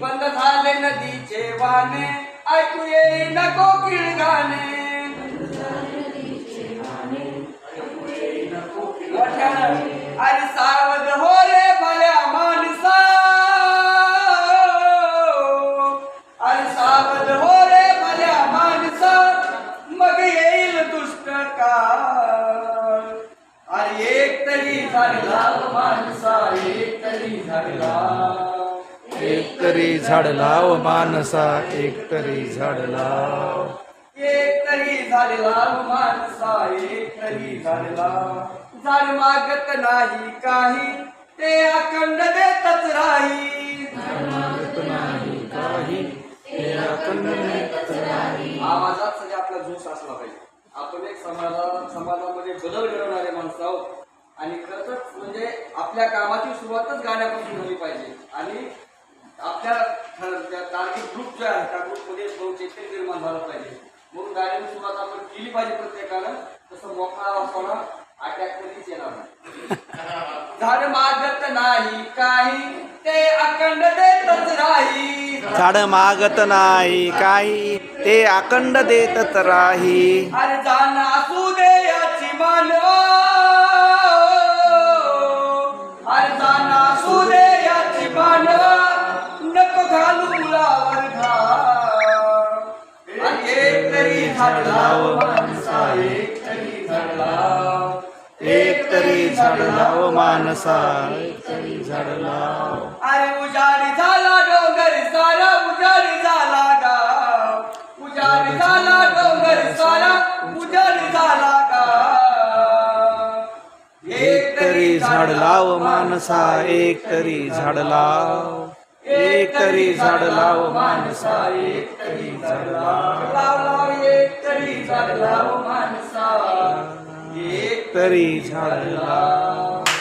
बंद झाले नदीचे वाने ऐकू येई नको किळगाणे अरे सावध हो रे भल्या माणसा. अरे सावध हो रे भल्या माणसा. मग येईल दुष्ट का अरे एक तरी झाडला माणसा. एक तरी झाडला एक तरी झाड लाव मानसा एक तरी झाड लाव. एक तरी झाडला माणसा एक तरी झाडला झाड मागत नाही काही ते अखंड देतच राही. मागत नाही काही हे अखंड नेतच राही. आवाजात सगळा आपला जोश असला पाहिजे. आपण एक समाजा समाजामध्ये बदल घडवणारे माणसं आहोत. आणि खरंच म्हणजे आपल्या कामाची सुरुवातच गाण्यापासून झाली पाहिजे. आणि आपल्या टार्गेट ग्रुप जो आहे त्या ग्रुपमध्ये चैतन्य निर्माण झालं पाहिजे. म्हणून गाण्याची सुरुवात आपण केली पाहिजे प्रत्येकानं. तसं मोकळा वाचवणं अटॅक कधीच येणार नाही. झाड मागत नाही काही ते अखंड देतच राही. झाड मागत नाही काही ते अखंड देतच राही. अरे जाण असू लाव माणसा एक तरी झाड लाव एक तरी झाड लाव मानसा एक तरी झाड लाव अरे उजाडी झाला डोंगर सारा उजाडी झाला गाव. उजाडी झाला डोंगर सारा उजाडी झाला गाव. एक तरी झाड लाव मानसा एक तरी झाड लाव एक तरी झाड लाव मानसा एक तरी झाड लाव लाव लाव एक तरी झाड लाव माणसा एक तरी झाड लाव